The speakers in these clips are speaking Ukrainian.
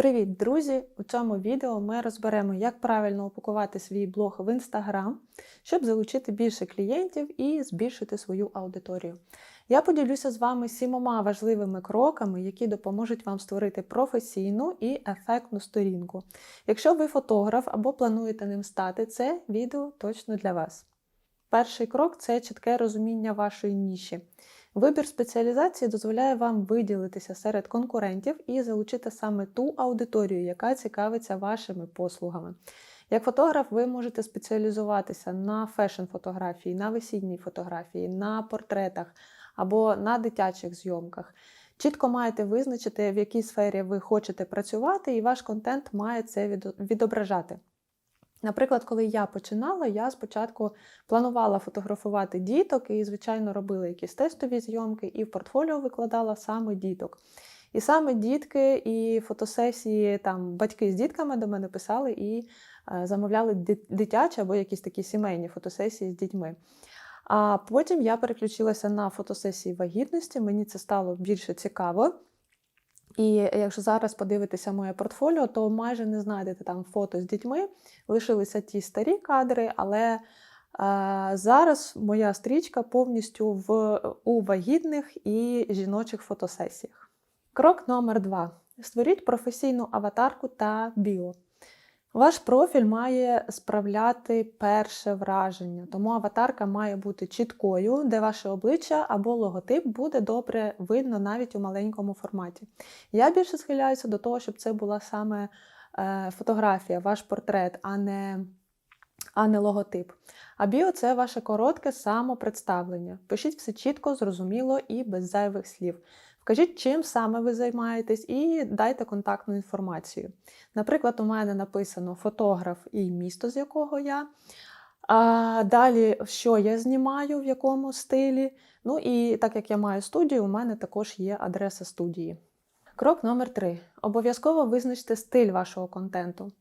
Привіт, друзі! У цьому відео ми розберемо, як правильно упакувати свій блог в Instagram, щоб залучити більше клієнтів і збільшити свою аудиторію. Я поділюся з вами сімома важливими кроками, які допоможуть вам створити професійну і ефектну сторінку. Якщо ви фотограф або плануєте ним стати, це відео точно для вас. Перший крок це чітке розуміння вашої ніші. Вибір спеціалізації дозволяє вам виділитися серед конкурентів і залучити саме ту аудиторію, яка цікавиться вашими послугами. Як фотограф, ви можете спеціалізуватися на фешн-фотографії, на весільній фотографії, на портретах або на дитячих зйомках. Чітко маєте визначити, в якій сфері ви хочете працювати, і ваш контент має це відображати. Наприклад, коли я починала, я спочатку планувала фотографувати діток і, звичайно, робила якісь тестові зйомки, і в портфоліо викладала саме діток. І саме дітки і фотосесії, там батьки з дітками до мене писали і е, замовляли дитячі або якісь такі сімейні фотосесії з дітьми. А потім я переключилася на фотосесії вагітності, мені це стало більше цікаво. І якщо зараз подивитися моє портфоліо, то майже не знайдете там фото з дітьми. Лишилися ті старі кадри, але е, зараз моя стрічка повністю в, у вагітних і жіночих фотосесіях. Крок номер два: створіть професійну аватарку та біо. Ваш профіль має справляти перше враження, тому аватарка має бути чіткою, де ваше обличчя або логотип буде добре видно навіть у маленькому форматі. Я більше схиляюся до того, щоб це була саме е, фотографія, ваш портрет, а не а не логотип. А біо це ваше коротке самопредставлення. Пишіть все чітко, зрозуміло і без зайвих слів. Вкажіть, чим саме ви займаєтесь, і дайте контактну інформацію. Наприклад, у мене написано фотограф і місто, з якого я. А Далі, що я знімаю, в якому стилі. Ну і так як я маю студію, у мене також є адреса студії. Крок номер три. Обов'язково визначте стиль вашого контенту.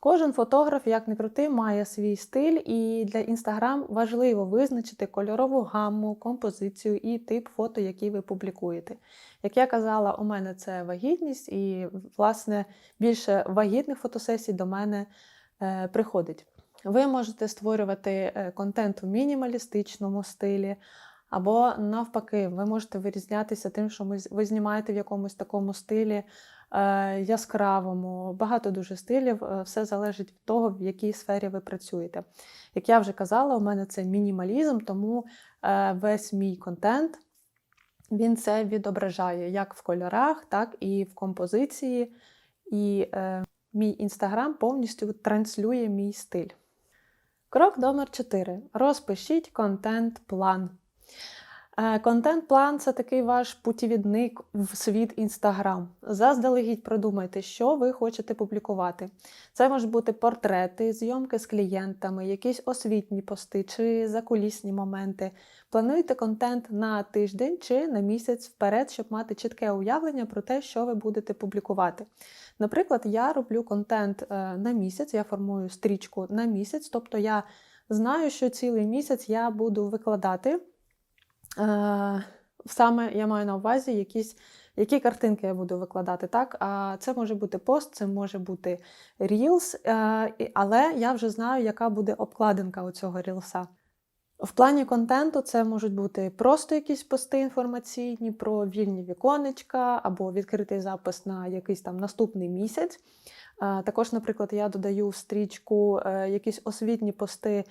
Кожен фотограф, як не крути, має свій стиль, і для Instagram важливо визначити кольорову гамму, композицію і тип фото, які ви публікуєте. Як я казала, у мене це вагітність, і, власне, більше вагітних фотосесій до мене е, приходить. Ви можете створювати е, контент у мінімалістичному стилі. Або навпаки, ви можете вирізнятися тим, що ви знімаєте в якомусь такому стилі яскравому, багато дуже стилів. Е, все залежить від того, в якій сфері ви працюєте. Як я вже казала, у мене це мінімалізм, тому е, весь мій контент він це відображає як в кольорах, так і в композиції. І е, мій інстаграм повністю транслює мій стиль. Крок номер 4. Розпишіть контент-план. Е, контент-план це такий ваш путівідник в світ Інстаграм. Заздалегідь продумайте, що ви хочете публікувати. Це можуть бути портрети, зйомки з клієнтами, якісь освітні пости чи закулісні моменти. Плануйте контент на тиждень чи на місяць вперед, щоб мати чітке уявлення про те, що ви будете публікувати. Наприклад, я роблю контент е, на місяць, я формую стрічку на місяць, тобто я знаю, що цілий місяць я буду викладати. Е, саме я маю на увазі якісь. Які картинки я буду викладати, так? А це може бути пост, це може бути Reels, е, але я вже знаю, яка буде обкладинка у цього рілса. В плані контенту це можуть бути просто якісь пости інформаційні про вільні віконечка або відкритий запис на якийсь там наступний місяць. Е, також, наприклад, я додаю в стрічку якісь освітні пости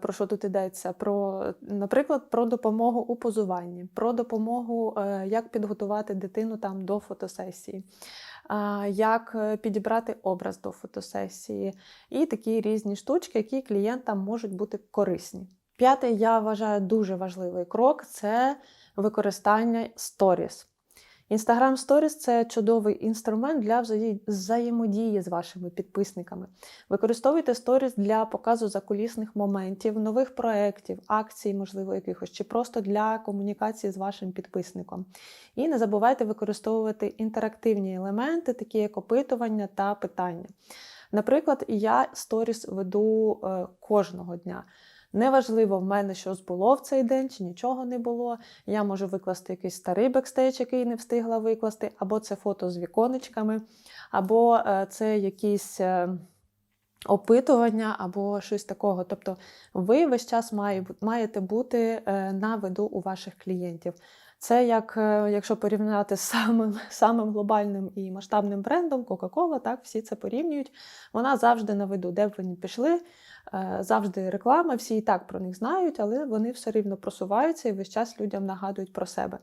про що тут йдеться? Про, наприклад, про допомогу у позуванні, про допомогу, е, як підготувати дитину там до фотосесії, е, як підібрати образ до фотосесії, і такі різні штучки, які клієнтам можуть бути корисні. П'ятий, я вважаю, дуже важливий крок це використання сторіс. Instagram Stories – це чудовий інструмент для взаємодії з вашими підписниками. Використовуйте сторіс для показу закулісних моментів, нових проєктів, акцій, можливо, якихось, чи просто для комунікації з вашим підписником. І не забувайте використовувати інтерактивні елементи, такі як опитування та питання. Наприклад, я сторіс веду е, кожного дня. Неважливо в мене щось було в цей день чи нічого не було. Я можу викласти якийсь старий бекстейдж, який не встигла викласти, або це фото з віконечками, або е, це якісь. е, Опитування або щось такого. Тобто ви весь час маєте бути е, на виду у ваших клієнтів. Це як якщо порівняти з самим, самим глобальним і масштабним брендом Coca-Cola, так всі це порівнюють. Вона завжди на виду, де б ви не пішли, завжди реклама, всі і так про них знають, але вони все рівно просуваються і весь час людям нагадують про себе.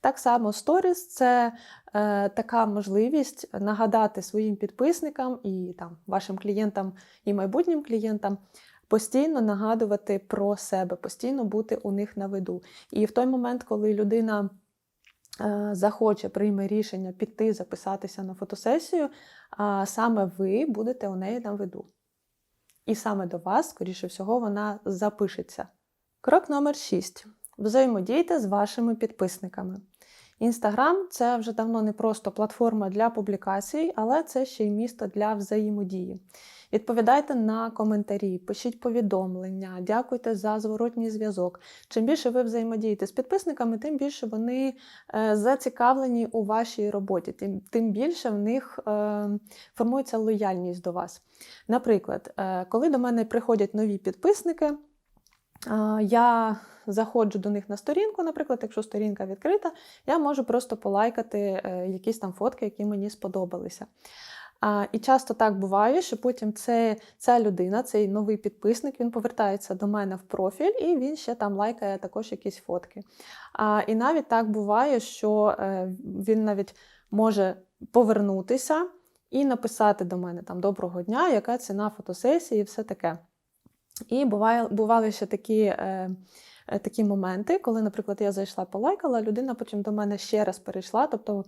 Так само Stories – це е, така можливість нагадати своїм підписникам і там вашим клієнтам і майбутнім клієнтам. Постійно нагадувати про себе, постійно бути у них на виду. І в той момент, коли людина е, захоче, прийме рішення піти записатися на фотосесію, саме ви будете у неї на виду. І саме до вас, скоріше всього, вона запишеться. Крок номер 6. Взаємодійте з вашими підписниками. Інстаграм це вже давно не просто платформа для публікацій, але це ще й місто для взаємодії. Відповідайте на коментарі, пишіть повідомлення, дякуйте за зворотній зв'язок. Чим більше ви взаємодієте з підписниками, тим більше вони е, зацікавлені у вашій роботі, тим, більше в них е, формується лояльність до вас. Наприклад, е, коли до мене приходять нові підписники, я заходжу до них на сторінку, наприклад, якщо сторінка відкрита, я можу просто полайкати якісь там фотки, які мені сподобалися. А, і часто так буває, що потім це, ця людина, цей новий підписник, він повертається до мене в профіль і він ще там лайкає також якісь фотки. А, і навіть так буває, що е, він навіть може повернутися і написати до мене там доброго дня, яка ціна фотосесії, і все таке. І буває, бували ще такі. Е, е, Такі моменти, коли, наприклад, я зайшла полайкала, людина потім до мене ще раз перейшла. Тобто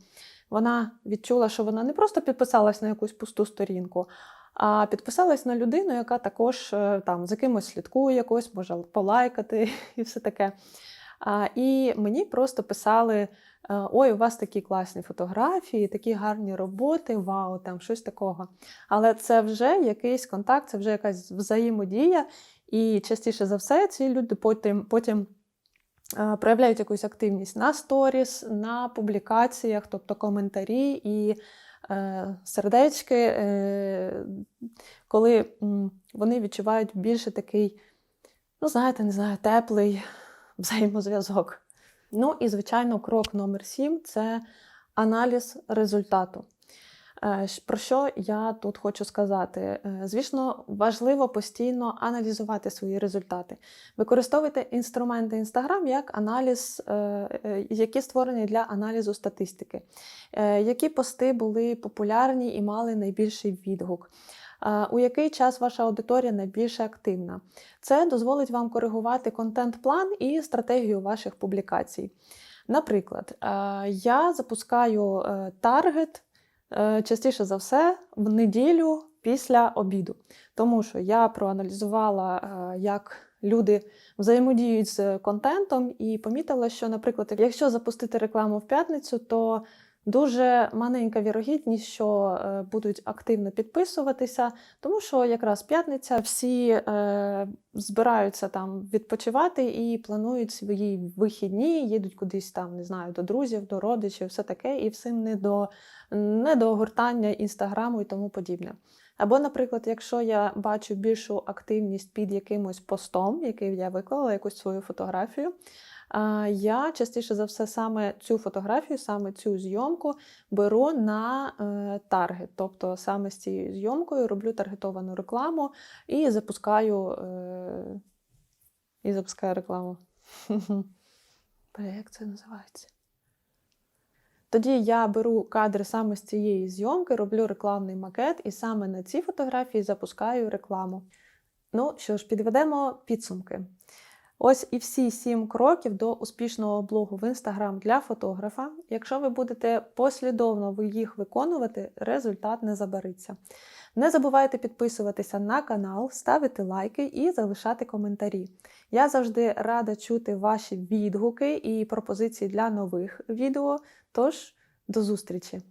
вона відчула, що вона не просто підписалась на якусь пусту сторінку, а підписалась на людину, яка також е, там за кимось слідкує, якось може полайкати і все таке. І мені просто писали: е, ой, у вас такі класні фотографії, такі гарні роботи, вау, там щось такого. Але це вже якийсь контакт, це вже якась взаємодія. І частіше за все ці люди потім потім проявляють якусь активність на сторіс, на публікаціях, тобто коментарі і е, сердечки, е, коли вони відчувають більше такий, ну, знаєте, не знаю, теплий взаємозв'язок. Ну і, звичайно, крок номер сім це аналіз результату. Е, Про що я тут хочу сказати? Е, Звісно, важливо постійно аналізувати свої результати. Використовуйте інструменти Instagram як аналіз, е, які створені для аналізу статистики, які пости були популярні і мали найбільший відгук. У який час ваша аудиторія найбільш активна? Це дозволить вам коригувати контент-план і стратегію ваших публікацій. Наприклад, я запускаю таргет частіше за все в неділю після обіду, тому що я проаналізувала, е, як люди взаємодіють з контентом, і помітила, що, наприклад, якщо запустити рекламу в п'ятницю, то Дуже маленька вірогідність, що е, будуть активно підписуватися, тому що якраз п'ятниця всі е, збираються там відпочивати і планують свої вихідні, їдуть кудись там, не знаю, до друзів, до родичів, все таке, і всім не до, не до огортання інстаграму і тому подібне. Або, наприклад, якщо я бачу більшу активність під якимось постом, який я виклала, якусь свою фотографію. Я частіше за все саме цю фотографію, саме цю зйомку беру на е, таргет. Тобто саме з цією зйомкою роблю таргетовану рекламу і запускаю, е, і запускаю рекламу. Як це називається? Тоді я беру кадри саме з цієї зйомки, роблю рекламний макет, і саме на ці фотографії запускаю рекламу. Ну що ж, підведемо підсумки. Ось і всі сім кроків до успішного блогу в Instagram для фотографа. Якщо ви будете послідовно їх виконувати, результат не забариться. Не забувайте підписуватися на канал, ставити лайки і залишати коментарі. Я завжди рада чути ваші відгуки і пропозиції для нових відео. Тож до зустрічі!